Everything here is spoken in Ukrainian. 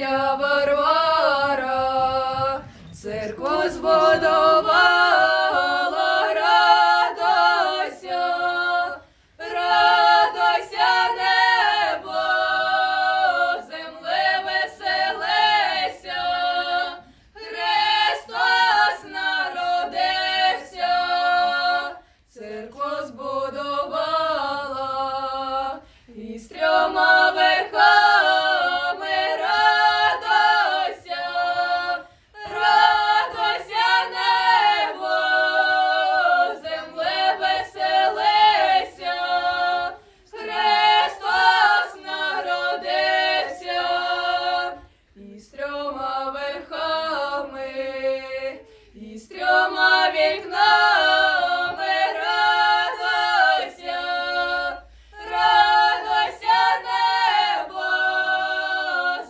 Я Варвара, церква збудова. estreou!